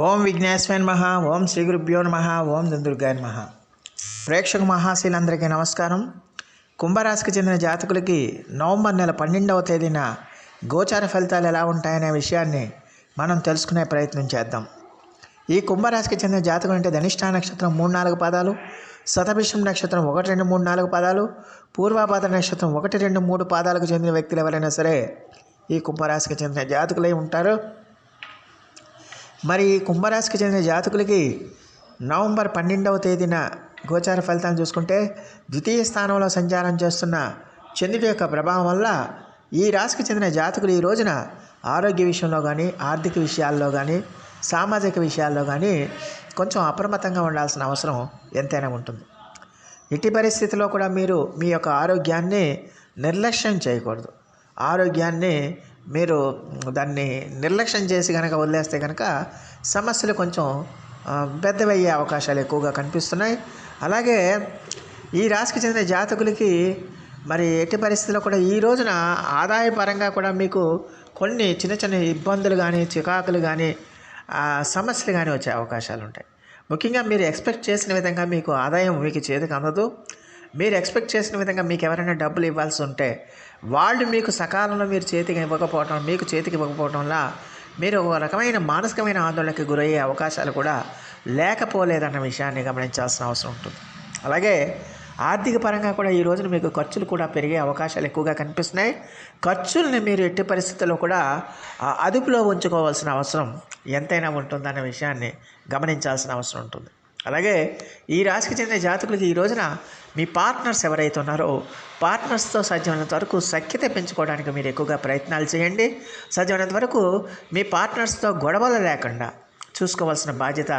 ఓం విఘ్నేశ్వర నమ ఓం శ్రీ గురుభ్యో నమ ఓం దుందుర్గాయ నమ ప్రేక్షక మహాశీలందరికీ నమస్కారం. కుంభరాశికి చెందిన జాతకులకి నవంబర్ నెల పన్నెండవ తేదీన గోచార ఫలితాలు ఎలా ఉంటాయనే విషయాన్ని మనం తెలుసుకునే ప్రయత్నం చేద్దాం. ఈ కుంభరాశికి చెందిన జాతకం అంటే ధనిష్ఠా నక్షత్రం మూడు నాలుగు పాదాలు శతభిషం నక్షత్రం ఒకటి రెండు మూడు నాలుగు పాదాలు పూర్వాపాద నక్షత్రం ఒకటి రెండు మూడు పాదాలకు చెందిన వ్యక్తులు ఎవరైనా సరే ఈ కుంభరాశికి చెందిన జాతకులై ఉంటారు. మరి కుంభరాశికి చెందిన జాతకులకి నవంబర్ పన్నెండవ తేదీన గోచార ఫలితాలు చూసుకుంటే ద్వితీయ స్థానంలో సంచారం చేస్తున్న చంద్రుడి యొక్క ప్రభావం వల్ల ఈ రాశికి చెందిన జాతకులు ఈ రోజున ఆరోగ్య విషయంలో కానీ ఆర్థిక విషయాల్లో కానీ సామాజిక విషయాల్లో కానీ కొంచెం అప్రమత్తంగా ఉండాల్సిన అవసరం ఎంతైనా ఉంటుంది. ఇట్టి పరిస్థితిలో కూడా మీరు మీ యొక్క ఆరోగ్యాన్ని నిర్లక్ష్యం చేయకూడదు. ఆరోగ్యాన్ని మీరు దాన్ని నిర్లక్ష్యం చేసి కనుక వదిలేస్తే కనుక సమస్యలు కొంచెం పెద్దవయ్యే అవకాశాలు ఎక్కువగా కనిపిస్తున్నాయి. అలాగే ఈ రాశికి చెందిన జాతకులకి మరి ఎట్టి పరిస్థితుల్లో కూడా ఈ రోజున ఆదాయపరంగా కూడా మీకు కొన్ని చిన్న చిన్న ఇబ్బందులు కానీ చికాకులు కానీ సమస్యలు కానీ వచ్చే అవకాశాలు ఉంటాయి. ముఖ్యంగా మీరు ఎక్స్పెక్ట్ చేసిన విధంగా మీకు ఆదాయం మీకు చేతికి అందదు. మీరు ఎక్స్పెక్ట్ చేసిన విధంగా మీకు ఎవరైనా డబ్బులు ఇవ్వాల్సి ఉంటే వాళ్ళు మీకు సకాలంలో మీరు చేతికి ఇవ్వకపోవటం మీకు చేతికి ఇవ్వకపోవటంలా మీరు ఒక రకమైన మానసికమైన ఆందోళనకి గురయ్యే అవకాశాలు కూడా లేకపోలేదన్న విషయాన్ని గమనించాల్సిన అవసరం ఉంటుంది. అలాగే ఆర్థిక పరంగా కూడా ఈ రోజున మీకు ఖర్చులు కూడా పెరిగే అవకాశాలు ఎక్కువగా కనిపిస్తున్నాయి. ఖర్చుల్ని మీరు ఎట్టి పరిస్థితుల్లో కూడా అదుపులో ఉంచుకోవాల్సిన అవసరం ఎంతైనా ఉంటుందన్న విషయాన్ని గమనించాల్సిన అవసరం ఉంటుంది. అలాగే ఈ రాశికి చెందిన జాతకులకి ఈ రోజున మీ పార్ట్నర్స్ ఎవరైతే ఉన్నారో పార్ట్నర్స్తో సాధ్యమైనంత వరకు సఖ్యత పెంచుకోవడానికి మీరు ఎక్కువగా ప్రయత్నాలు చేయండి. సాధ్యమైనంత వరకు మీ పార్ట్నర్స్తో గొడవలు లేకుండా చూసుకోవాల్సిన బాధ్యత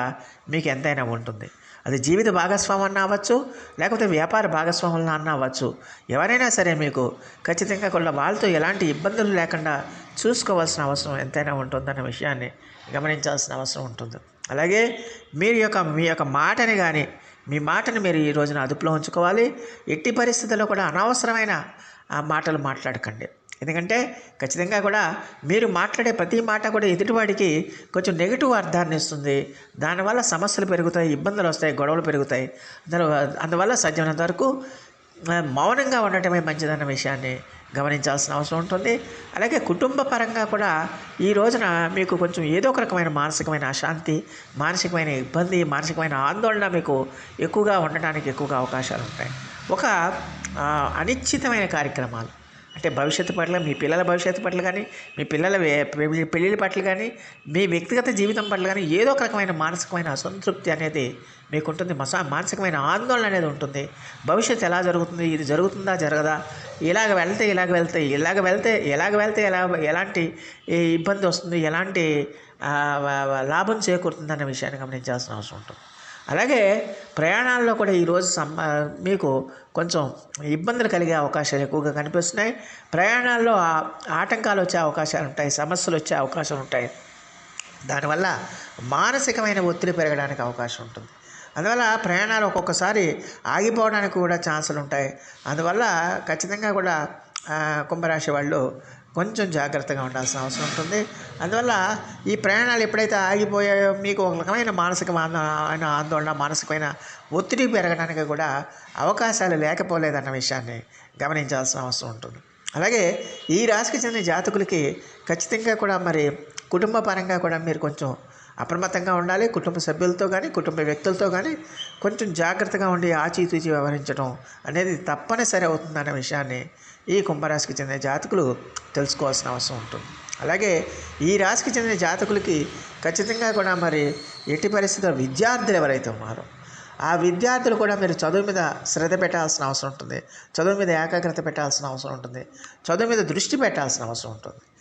మీకు ఎంతైనా ఉంటుంది. అది జీవిత భాగస్వామం అవ్వచ్చు లేకపోతే వ్యాపార భాగస్వాములను అన్న అవ్వచ్చు. ఎవరైనా సరే మీకు ఖచ్చితంగా కొల్ల వాళ్ళతో ఎలాంటి ఇబ్బందులు లేకుండా చూసుకోవాల్సిన అవసరం ఎంతైనా ఉంటుందన్న విషయాన్ని గమనించాల్సిన అవసరం ఉంటుంది. అలాగే మీరు యొక్క మీ యొక్క మాటని కానీ మీ మాటను మీరు ఈ రోజున అదుపులో ఉంచుకోవాలి. ఎట్టి పరిస్థితుల్లో కూడా అనవసరమైన ఆ మాటలు మాట్లాడకండి. ఎందుకంటే ఖచ్చితంగా కూడా మీరు మాట్లాడే ప్రతి మాట కూడా ఎదుటివాడికి కొంచెం నెగిటివ్ అర్థాన్ని ఇస్తుంది. దానివల్ల సమస్యలు పెరుగుతాయి ఇబ్బందులు వస్తాయి గొడవలు పెరుగుతాయి. అందువల్ల సాధ్యమైనంత వరకు మౌనంగా ఉండటమే మంచిదన్న విషయాన్ని గమనించాల్సిన అవసరం ఉంటుంది. అలాగే కుటుంబ పరంగా కూడా ఈ రోజున మీకు కొంచెం ఏదో ఒక రకమైన మానసికమైన అశాంతి మానసికమైన ఇబ్బంది మానసికమైన ఆందోళన మీకు ఎక్కువగా ఉండడానికి ఎక్కువగా అవకాశాలు ఉంటాయి. ఒక అనిశ్చితమైన కార్యక్రమాలు. అంటే భవిష్యత్తు పట్ల మీ పిల్లల భవిష్యత్తు పట్ల కానీ మీ పిల్లల పెళ్ళిళ్ళ పట్ల కానీ మీ వ్యక్తిగత జీవితం పట్ల కానీ ఏదో ఒక రకమైన మానసికమైన అసంతృప్తి అనేది మీకు ఉంటుంది మసా మానసికమైన ఆందోళన అనేది ఉంటుంది. భవిష్యత్తు ఎలా జరుగుతుంది? ఇది జరుగుతుందా? జరగదా? ఇలాగ వెళ్తే ఇలాగ వెళ్తే ఇలాగ వెళ్తే ఎలాగ వెళ్తే ఎలా ఎలాంటి ఇబ్బంది వస్తుంది? ఎలాంటి లాభం చేకూరుతుంది అనే లాభం విషయాన్ని గమనించాల్సిన అవసరం ఉంటుంది. అలాగే ప్రయాణాల్లో కూడా ఈరోజు సమ్ మీకు కొంచెం ఇబ్బందులు కలిగే అవకాశాలు ఎక్కువగా కనిపిస్తున్నాయి. ప్రయాణాల్లో ఆటంకాలు వచ్చే అవకాశాలు ఉంటాయి సమస్యలు వచ్చే అవకాశాలు ఉంటాయి. దానివల్ల మానసికమైన ఒత్తిడి పెరగడానికి అవకాశం ఉంటుంది. అందువల్ల ప్రయాణాలు ఒక్కొక్కసారి ఆగిపోవడానికి కూడా ఛాన్సులు ఉంటాయి. అందువల్ల ఖచ్చితంగా కూడా కుంభరాశి వాళ్ళు కొంచెం జాగ్రత్తగా ఉండాల్సిన అవసరం ఉంటుంది. అందువల్ల ఈ ప్రయాణాలు ఎప్పుడైతే ఆగిపోయాయో మీకు ఒక రకమైన మానసిక ఆందోళన మానసికమైన ఒత్తిడి పెరగడానికి కూడా అవకాశాలు లేకపోలేదన్న విషయాన్ని గమనించాల్సిన అవసరం ఉంటుంది. అలాగే ఈ రాశికి చెందిన జాతకులకి ఖచ్చితంగా కూడా మరి కుటుంబ పరంగా కూడా మీరు కొంచెం అప్రమత్తంగా ఉండాలి. కుటుంబ సభ్యులతో కానీ కుటుంబ వ్యక్తులతో కానీ కొంచెం జాగ్రత్తగా ఉండి ఆచితూచి వ్యవహరించడం అనేది తప్పనిసరి అవుతుందన్న విషయాన్ని ఈ కుంభరాశికి చెందిన జాతకులు తెలుసుకోవాల్సిన అవసరం ఉంటుంది. అలాగే ఈ రాశికి చెందిన జాతకులకి ఖచ్చితంగా కూడా మరి ఎట్టి పరిస్థితుల్లో విద్యార్థులు ఎవరైతే ఉన్నారో ఆ విద్యార్థులు కూడా మీరు చదువు మీద శ్రద్ధ పెట్టాల్సిన అవసరం ఉంటుంది. చదువు మీద ఏకాగ్రత పెట్టాల్సిన అవసరం ఉంటుంది. చదువు మీద దృష్టి పెట్టాల్సిన అవసరం ఉంటుంది.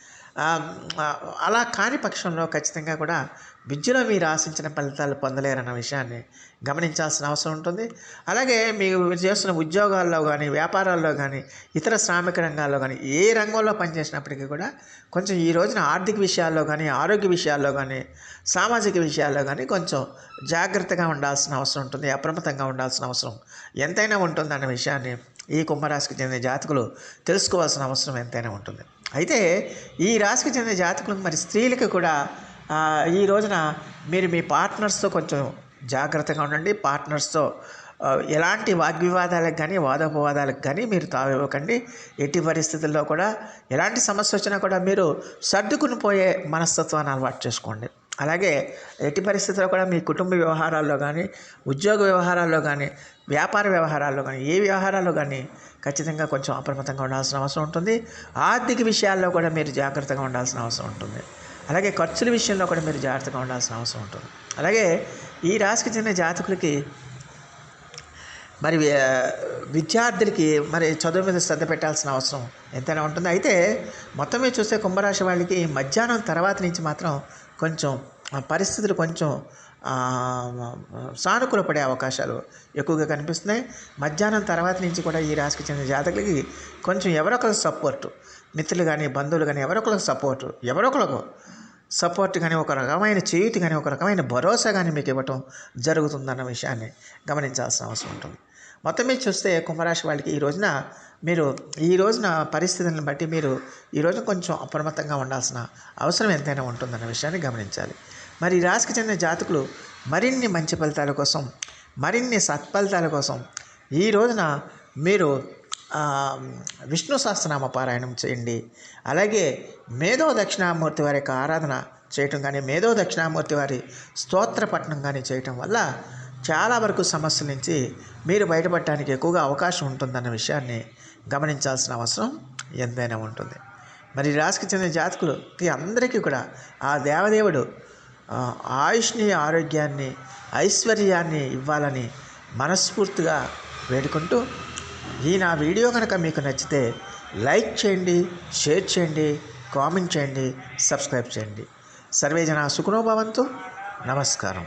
అలా కాని పక్షంలో ఖచ్చితంగా కూడా విద్యలో మీరు ఆశించిన ఫలితాలు పొందలేరన్న విషయాన్ని గమనించాల్సిన అవసరం ఉంటుంది. అలాగే మీరు చేస్తున్న ఉద్యోగాల్లో కానీ వ్యాపారాల్లో కానీ ఇతర శ్రామిక రంగాల్లో కానీ ఏ రంగంలో పనిచేసినప్పటికీ కూడా కొంచెం ఈ రోజున ఆర్థిక విషయాల్లో కానీ ఆరోగ్య విషయాల్లో కానీ సామాజిక విషయాల్లో కానీ కొంచెం జాగ్రత్తగా ఉండాల్సిన అవసరం ఉంటుంది అప్రమత్తంగా ఉండాల్సిన అవసరం ఎంతైనా ఉంటుందన్న విషయాన్ని ఈ కుంభరాశికి చెందిన జాతకులు తెలుసుకోవాల్సిన అవసరం ఎంతైనా ఉంటుంది. అయితే ఈ రాశికి చెందిన జాతకులకు మరి స్త్రీలకు కూడా ఈ రోజున మీరు మీ పార్ట్నర్స్తో కొంచెం జాగ్రత్తగా ఉండండి. పార్ట్నర్స్తో ఎలాంటి వాగ్వివాదాలకు కానీ వాదోపవాదాలకు కానీ మీరు తావివ్వకండి. ఎట్టి పరిస్థితుల్లో కూడా ఎలాంటి సమస్య వచ్చినా కూడా మీరు సర్దుకుని పోయే మనస్తత్వాన్ని అలవాటు చేసుకోండి. అలాగే ఎట్టి పరిస్థితుల్లో కూడా మీ కుటుంబ వ్యవహారాల్లో కానీ ఉద్యోగ వ్యవహారాల్లో కానీ వ్యాపార వ్యవహారాల్లో కానీ ఏ వ్యవహారాల్లో కానీ ఖచ్చితంగా కొంచెం అప్రమత్తంగా ఉండాల్సిన అవసరం ఉంటుంది. ఆర్థిక విషయాల్లో కూడా మీరు జాగ్రత్తగా ఉండాల్సిన అవసరం ఉంటుంది. అలాగే ఖర్చుల విషయంలో కూడా మీరు జాగ్రత్తగా ఉండాల్సిన అవసరం ఉంటుంది. అలాగే ఈ రాశికి చెందిన జాతకులకి మరి విద్యార్థులకి మరి చదువు మీద శ్రద్ధ పెట్టాల్సిన అవసరం ఎంతైనా ఉంటుంది. అయితే మొత్తం మీద చూస్తే కుంభరాశి వాళ్ళకి మధ్యాహ్నం తర్వాత నుంచి మాత్రం కొంచెం ఆ పరిస్థితులు కొంచెం సానుకూల పడే అవకాశాలు ఎక్కువగా కనిపిస్తున్నాయి. మధ్యాహ్నం తర్వాత నుంచి కూడా ఈ రాశికి చెందిన జాతకులకి కొంచెం ఎవరొకరికి సపోర్టు మిత్రులు కానీ బంధువులు కానీ ఎవరొకరికి సపోర్టు ఎవరొకరికి సపోర్ట్ కానీ ఒక రకమైన చేయుతి కానీ ఒక రకమైన భరోసా కానీ మీకు ఇవ్వటం జరుగుతుందన్న విషయాన్ని గమనించాల్సిన అవసరం ఉంటుంది. మొత్తం మీద చూస్తే కుంభరాశి వాళ్ళకి ఈ రోజున మీరు ఈ రోజున పరిస్థితులను బట్టి మీరు ఈ రోజున కొంచెం అప్రమత్తంగా ఉండాల్సిన అవసరం ఎంతైనా ఉంటుందన్న విషయాన్ని గమనించాలి. మరి ఈ రాశికి చెందిన జాతకులు మరిన్ని మంచి ఫలితాల కోసం మరిన్ని సత్ఫలితాల కోసం ఈ రోజున మీరు విష్ణు సహస్రనామ పారాయణం చేయండి. అలాగే మేధో దక్షిణామూర్తి వారి యొక్క ఆరాధన చేయటం కానీ మేధో దక్షిణామూర్తి వారి స్తోత్ర పఠనం కానీ చేయటం వల్ల చాలా వరకు సమస్యల నుంచి మీరు బయటపడటానికి ఎక్కువగా అవకాశం ఉంటుందన్న విషయాన్ని గమనించాల్సిన అవసరం ఎంతైనా ఉంటుంది. మరి రాశికి చెందిన జాతకులకి అందరికీ కూడా ఆ దేవదేవుడు ఆయుష్ని ఆరోగ్యాన్ని ఐశ్వర్యాన్ని ఇవ్వాలని మనస్ఫూర్తిగా వేడుకుంటూ ఈ నా వీడియో కనుక మీకు నచ్చితే లైక్ చేయండి షేర్ చేయండి కామెంట్ చేయండి సబ్స్క్రైబ్ చేయండి. సర్వే జన సుఖనోభవంతు నమస్కారం.